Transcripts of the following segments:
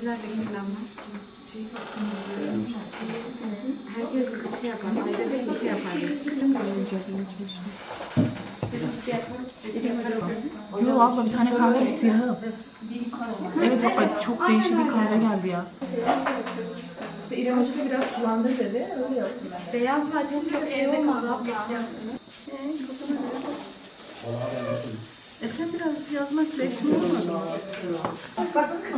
Kirlenmez. Herkes şey yapar, bir şey yapar. Yok abla bir tane kahve bir siyahı. Evet ay, çok değişik bir kahve geldi ya. İşte İrem Hoca biraz sulandır dedi. Öyle yaptım ben. Beyazla açınca şey olmadı abla. E sen biraz yazmak resmi olmadı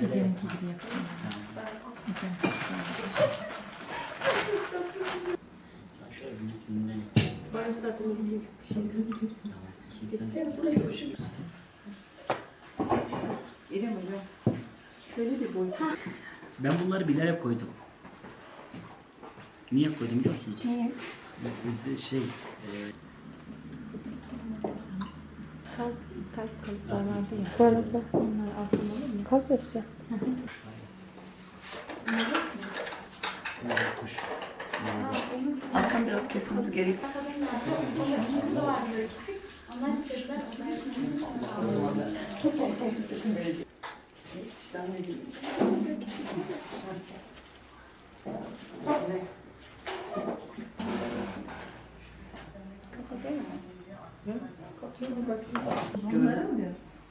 Geceninki gibi güzel. Ben bunları bilerek koydum. Niye koydum biliyor musunuz? Niye? Şey, e, Kalp, kalp kalıplar vardı ya. Var abla. Onlar altın mu? Kalp yapacağım. kuş. Alttan biraz kesmemiz gerek.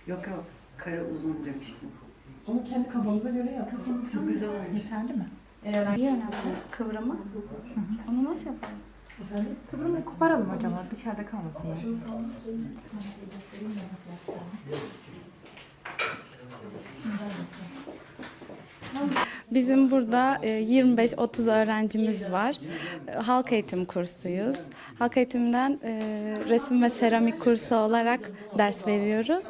Yok yok. Kara uzun demiştim. Onu kendi kabımıza göre yaptık. Çok güzel olmuş. Yeterli mi? Niye önemli? Kıvrımı. Onu nasıl yapalım? Kıvrımı koparalım acaba dışarıda kalmasın ya. Bizim burada e, 25-30 öğrencimiz var. E, Halk eğitim kursuyuz. Halk eğitimden e, resim ve seramik kursu olarak ders veriyoruz.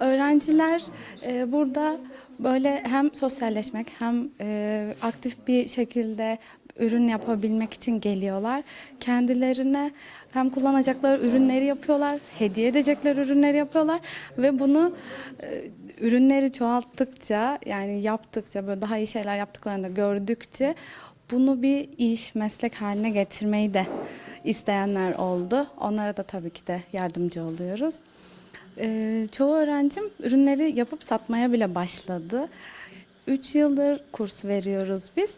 Öğrenciler e, burada böyle hem sosyalleşmek hem e, aktif bir şekilde ürün yapabilmek için geliyorlar. Kendilerine hem kullanacakları ürünleri yapıyorlar, hediye edecekler ürünleri yapıyorlar ve bunu e, ürünleri çoğalttıkça yani yaptıkça böyle daha iyi şeyler yaptıklarını gördükçe bunu bir iş, meslek haline getirmeyi de isteyenler oldu. Onlara da tabii ki de yardımcı oluyoruz. Ee, çoğu öğrencim ürünleri yapıp satmaya bile başladı. 3 yıldır kurs veriyoruz biz.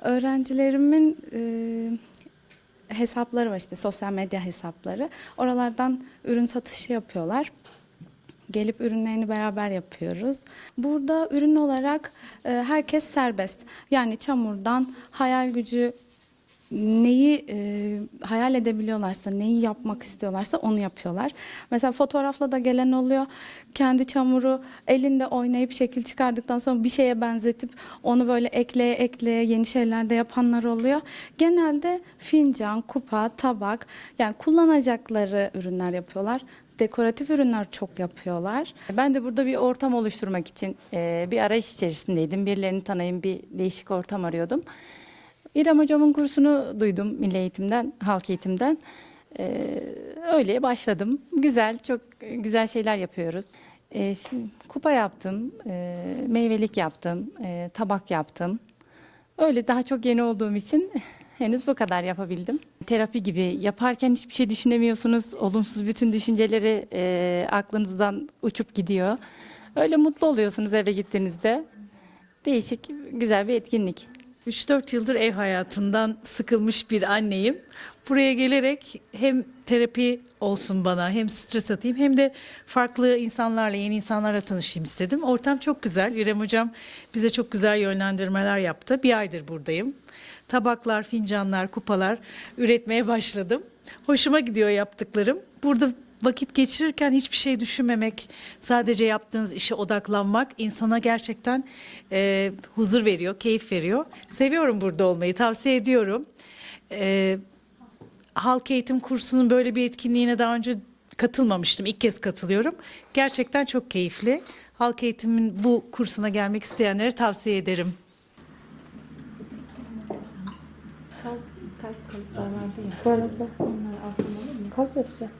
Öğrencilerimin e, hesapları var işte sosyal medya hesapları. Oralardan ürün satışı yapıyorlar. Gelip ürünlerini beraber yapıyoruz. Burada ürün olarak e, herkes serbest. Yani çamurdan hayal gücü neyi e, hayal edebiliyorlarsa, neyi yapmak istiyorlarsa onu yapıyorlar. Mesela fotoğrafla da gelen oluyor. Kendi çamuru elinde oynayıp şekil çıkardıktan sonra bir şeye benzetip onu böyle ekleye ekleye yeni şeyler de yapanlar oluyor. Genelde fincan, kupa, tabak yani kullanacakları ürünler yapıyorlar. Dekoratif ürünler çok yapıyorlar. Ben de burada bir ortam oluşturmak için e, bir arayış içerisindeydim. Birilerini tanıyayım, bir değişik ortam arıyordum. İrem hocamın kursunu duydum milli eğitimden, halk eğitimden. E, öyle başladım. Güzel, çok güzel şeyler yapıyoruz. E, kupa yaptım, e, meyvelik yaptım, e, tabak yaptım. Öyle daha çok yeni olduğum için henüz bu kadar yapabildim. Terapi gibi yaparken hiçbir şey düşünemiyorsunuz. Olumsuz bütün düşünceleri e, aklınızdan uçup gidiyor. Öyle mutlu oluyorsunuz eve gittiğinizde. Değişik, güzel bir etkinlik. 3-4 yıldır ev hayatından sıkılmış bir anneyim. Buraya gelerek hem terapi olsun bana hem stres atayım hem de farklı insanlarla yeni insanlarla tanışayım istedim. Ortam çok güzel. İrem Hocam bize çok güzel yönlendirmeler yaptı. Bir aydır buradayım. Tabaklar, fincanlar, kupalar üretmeye başladım. Hoşuma gidiyor yaptıklarım. Burada vakit geçirirken hiçbir şey düşünmemek, sadece yaptığınız işe odaklanmak insana gerçekten e, huzur veriyor, keyif veriyor. Seviyorum burada olmayı, tavsiye ediyorum. E, halk eğitim kursunun böyle bir etkinliğine daha önce katılmamıştım. İlk kez katılıyorum. Gerçekten çok keyifli. halk eğitimin bu kursuna gelmek isteyenlere tavsiye ederim. Kalp, kalp kalıpları vardı ya. Onları mu? Kalk yapacağım.